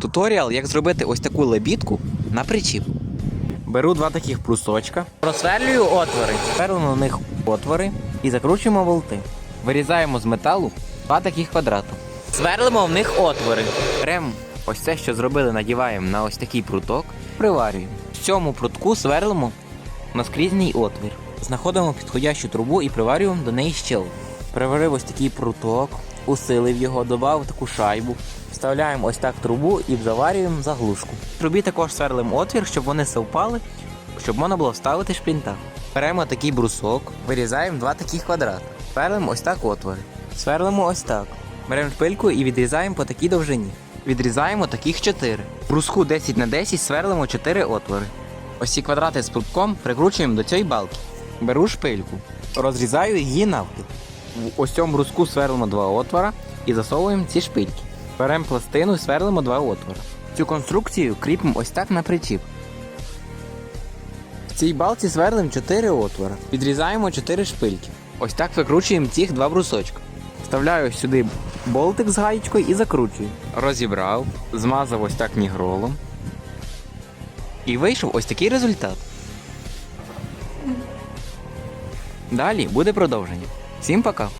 Туторіал, як зробити ось таку лебідку на причіп. Беру два таких брусочка, просверлюю отвори, сверлимо на них отвори і закручуємо болти. Вирізаємо з металу два таких квадрати. Сверлимо в них отвори. Беремо ось це, що зробили, надіваємо на ось такий пруток, приварюємо. В цьому прутку сверлимо наскрізній отвір. Знаходимо підходящу трубу і приварюємо до неї щелку. Приварив ось такий пруток, усилив його, додав таку шайбу. Вставляємо ось так трубу і заварюємо заглушку. Трубі також сверлимо отвір, щоб вони совпали, щоб можна було вставити шплінта. Беремо такий брусок, вирізаємо два таких квадрати. Сверлимо ось так отвори. Сверлимо ось так. Беремо шпильку і відрізаємо по такій довжині. Відрізаємо таких 4. В бруску 10 на 10 сверлимо 4 отвори. Ось ці квадрати з прутком прикручуємо до цієї балки. Беру шпильку, розрізаю її навпіл. В ось цьому бруску сверлимо два отвора і засовуємо ці шпильки. Беремо пластину і сверлимо два отвори. Цю конструкцію кріпимо ось так на причіп. В цій балці сверлимо 4 отвори. Відрізаємо 4 шпильки. Ось так викручуємо цих два брусочка. Вставляю сюди болтик з гаєчкою і закручую. Розібрав, змазав ось так нігролом. І вийшов ось такий результат. Далі буде продовження. Всім пока!